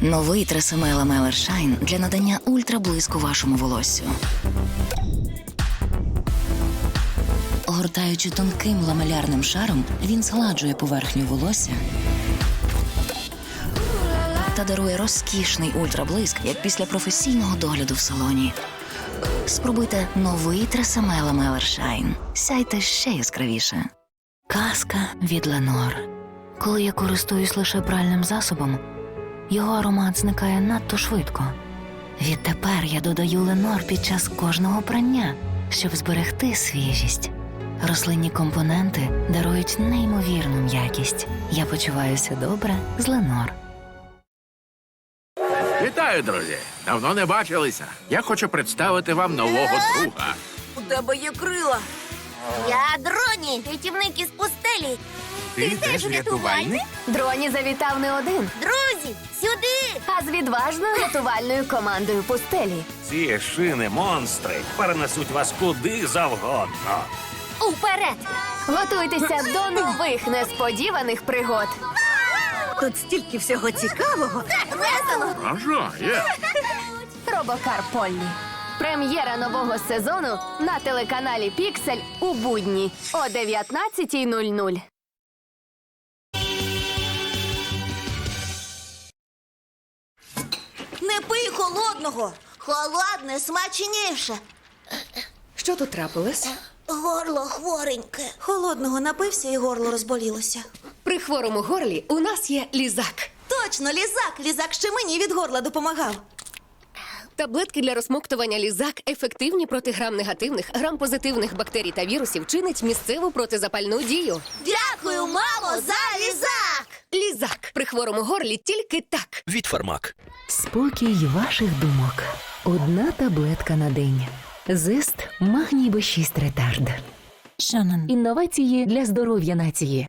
Новий Тресемела Мелер Шайн для надання ультраблиску вашому волоссю. Огортаючи тонким ламелярним шаром, він згладжує поверхню волосся та дарує розкішний ультраблиск, як після професійного догляду в салоні. Спробуйте новий Тресемела Мелер Шайн. Сяйте ще яскравіше. Казка від Ленор. Коли я користуюсь лише пральним засобом, його аромат зникає надто швидко. Відтепер я додаю ленор під час кожного прання, щоб зберегти свіжість. Рослинні компоненти дарують неймовірну м'якість. Я почуваюся добре з ленор. Вітаю, друзі! Давно не бачилися. Я хочу представити вам нового друга. У тебе є крила. Я Дроні, рятівник із пустелі. Ти теж рятувальник? Дроні завітав не один, Друзі, сюди! а з відважною рятувальною командою пустелі. Ці шини монстри перенесуть вас куди завгодно. Уперед! Готуйтеся до нових несподіваних пригод. Тут стільки всього цікавого. Весело! А є? Робокар Поллі. Прем'єра нового сезону на телеканалі Піксель у будні о 19.00. Не пий холодного. Холодне, смачніше. Що тут трапилось? Горло хвореньке. Холодного напився і горло розболілося. При хворому горлі у нас є лізак. Точно, лізак. Лізак ще мені від горла допомагав. Таблетки для розмоктування лізак ефективні проти грам негативних, грам позитивних бактерій та вірусів чинить місцеву протизапальну дію. Дякую, мамо, за лізак! Лізак при хворому горлі тільки так. Від фармак. Спокій ваших думок. Одна таблетка на день. Зист магній Б6 ретард. Шанан. Інновації для здоров'я нації.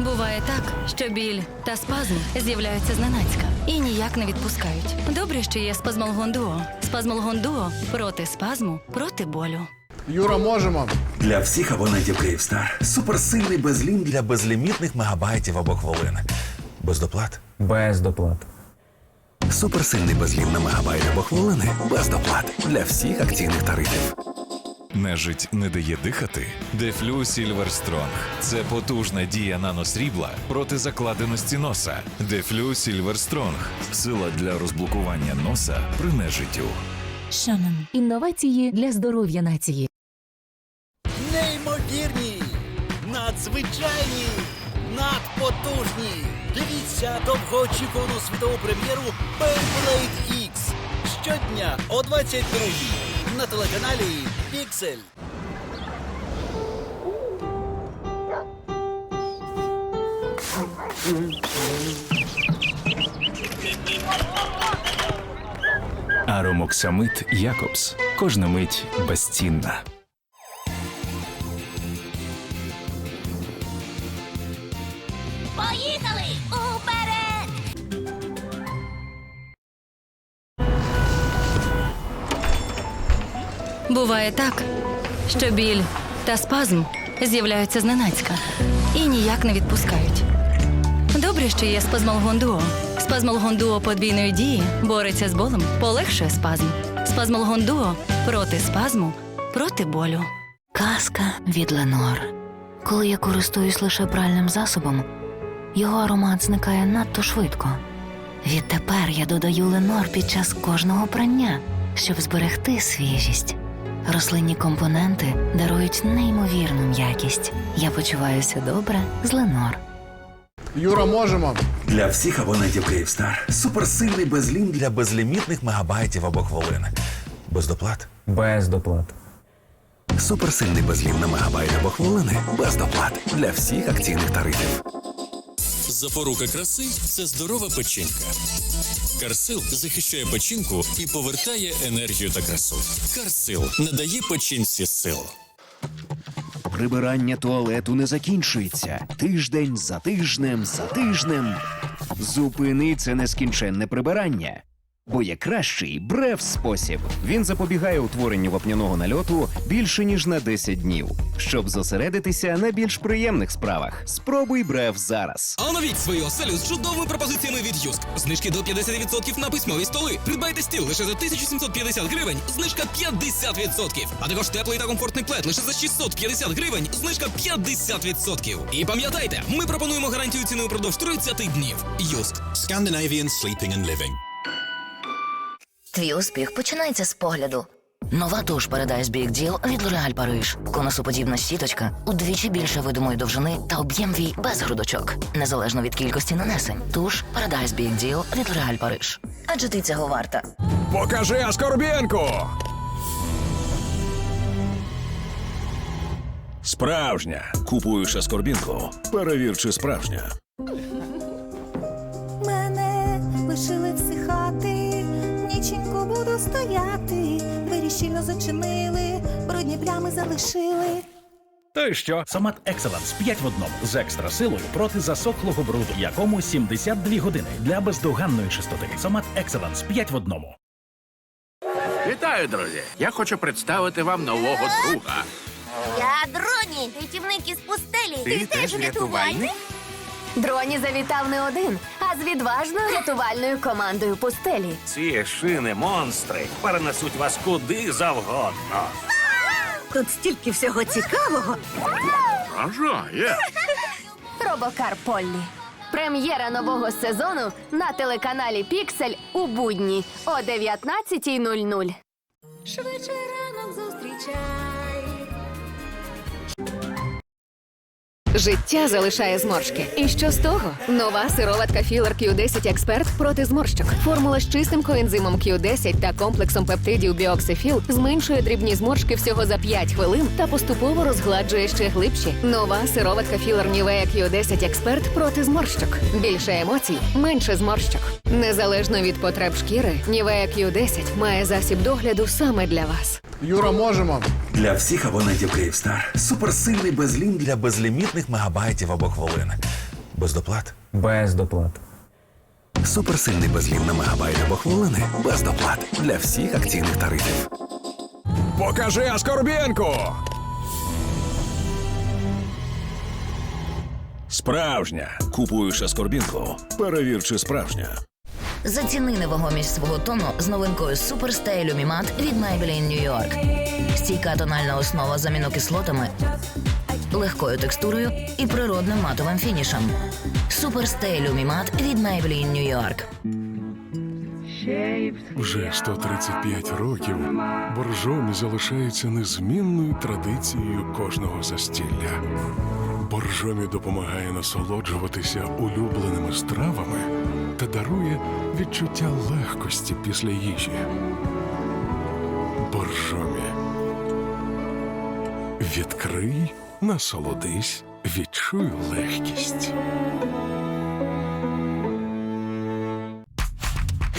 Буває так, що біль та спазм з'являються зненацька і ніяк не відпускають. Добре, що є спазмолгон дуо. Спазмолгон дуо проти спазму, проти болю. Юра, можемо. Для всіх абонентів Київстар суперсильний безлім для безлімітних мегабайтів або хвилин. Без доплат. Без доплат. Суперсильний безлім на мегабайт або хвилини. Без доплат для всіх акційних тарифів. Нежить не дає дихати. Дефлю Сільверстронг це потужна дія наносрібла проти закладеності носа. Дефлю Сільверстронг сила для розблокування носа при нежиттю. Шанан. Інновації для здоров'я нації. Неймовірні, надзвичайні, надпотужні. Дивіться довгоочікувану світову прем'єру Beyblade X щодня о 22 на телеканалі Піксель. Аромоксамит Якобс. Кожна мить безцінна. Буває так, що біль та спазм з'являються зненацька і ніяк не відпускають. Добре, що є спазмолгон дуо. Спазмолгон дуо подвійної дії бореться з болем, полегшує спазм. Спазмолгон дуо проти спазму, проти болю. Казка від Ленор. Коли я користуюсь лише пральним засобом, його аромат зникає надто швидко. Відтепер я додаю Ленор під час кожного прання, щоб зберегти свіжість. Рослинні компоненти дарують неймовірну м'якість. Я почуваюся добре з Ленор. Юра, можемо. Для всіх абонентів Київстар суперсильний безлім для безлімітних мегабайтів або хвилин. Без доплат. Без доплат. Суперсильний безлім на мегабайт або хвилини без доплат для всіх акційних тарифів. Запорука краси це здорова печінка. Карсил захищає печінку і повертає енергію та красу. Карсил надає печінці сил. Прибирання туалету не закінчується. Тиждень за тижнем за тижнем. Зупини це нескінченне прибирання. Бо є кращий брев спосіб. Він запобігає утворенню вапняного нальоту більше ніж на 10 днів. Щоб зосередитися на більш приємних справах. Спробуй брев зараз. Оновіть свою оселю з чудовими пропозиціями від Юск. Знижки до 50% на письмові столи. Придбайте стіл лише за 1750 гривень, знижка 50%. А також теплий та комфортний плед лише за 650 гривень, знижка 50%. І пам'ятайте, ми пропонуємо гарантію ціни упродовж 30 днів. Юск. Scandinavian Sleeping and Living. Твій успіх починається з погляду. Нова туш Paradise Big Deal від L'Oréal Париж. Конусоподібна сіточка удвічі більше видимої довжини та об'єм вій без грудочок. Незалежно від кількості нанесень. Туш Paradise Big Deal від L'Oréal Париж. Адже ти цього варта. Покажи Аскорбєнку! Справжня. Купуєш аскорбінку. Перевір, чи справжня. Мене лишили всихати, щільно зачинили, брудні плями залишили. То й що? Сомат Екселенс 5 в одному з екстра силою проти засохлого бруду, якому 72 години для бездоганної чистоти. Сомат Екселенс 5 в одному. Вітаю, друзі! Я хочу представити вам нового друга. Я Дроні, рятівник із пустелі. Ти теж рятувальник? Дроні завітав не один, а з відважною рятувальною командою пустелі. Ці шини монстри перенесуть вас куди завгодно. Тут стільки всього цікавого. Вражає! Робокар Поллі. Прем'єра нового сезону на телеканалі Піксель у будні о 19.00. Швидше ранок зустрічай. Життя залишає зморшки. І що з того? Нова сироватка Філер Q10 Експерт проти зморщок. Формула з чистим коензимом Q10 та комплексом пептидів Біоксифіл зменшує дрібні зморшки всього за 5 хвилин та поступово розгладжує ще глибші. Нова сироватка Філер Нівея Q10 Експерт проти зморщок. Більше емоцій, менше зморщок. Незалежно від потреб шкіри, Нівея Q10 має засіб догляду саме для вас. Юра, можемо. Для всіх абонентів Київстар. Суперсильний безлім для безлімітних мегабайтів або хвилин. Без доплат. Без доплат. Суперсильний безлім на мегабайт або хвилини без доплат для всіх акційних тарифів. Покажи Аскорбєнку! Справжня. Купуєш аскорбінку. Перевір, чи справжня. Заціни невагомість свого тону з новинкою Stay Lumimat від Maybelline New York. Стійка тональна основа з амінокислотами, легкою текстурою і природним матовим фінішем. Stay Lumimat від Maybelline New York. Вже 135 років боржомі залишається незмінною традицією кожного застілля. Боржомі допомагає насолоджуватися улюбленими стравами та дарує відчуття легкості після їжі. Боржомі. Відкрий, насолодись, відчуй легкість.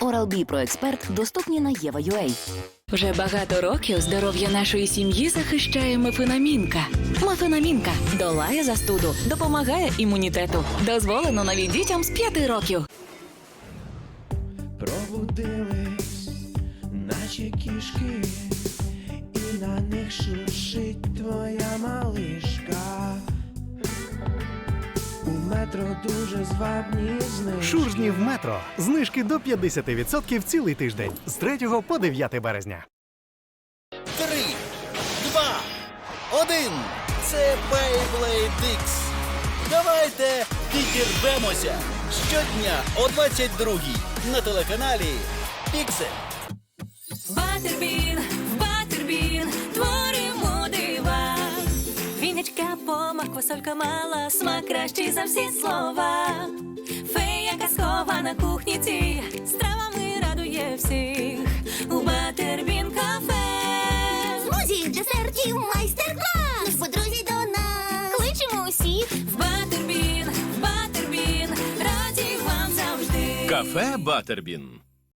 Oral-B Pro Expert доступні на Єва.ua. Вже багато років здоров'я нашої сім'ї захищає мефенамінка. Мефенамінка долає застуду, допомагає імунітету. Дозволено навіть дітям з 5 років. Пробудились, наче кішки, і на них шуршить твоя малишка. Метро дуже звабні знижки. Шуржні в метро. Знижки до 50% цілий тиждень з 3 по 9 березня. Три, два, один. Це Beyblade X. Давайте підірвемося щодня о 22-й на телеканалі Піксель. Помах, мала, смак кращий за всі слова. Фея казкова на кухні цій, стравами радує всіх. У Батербін кафе. Смузі, десертів, майстер-клас. Тож, подрузі до нас. Кличемо усіх. В Батербін, в Батербін, раді вам завжди. Кафе Батербін.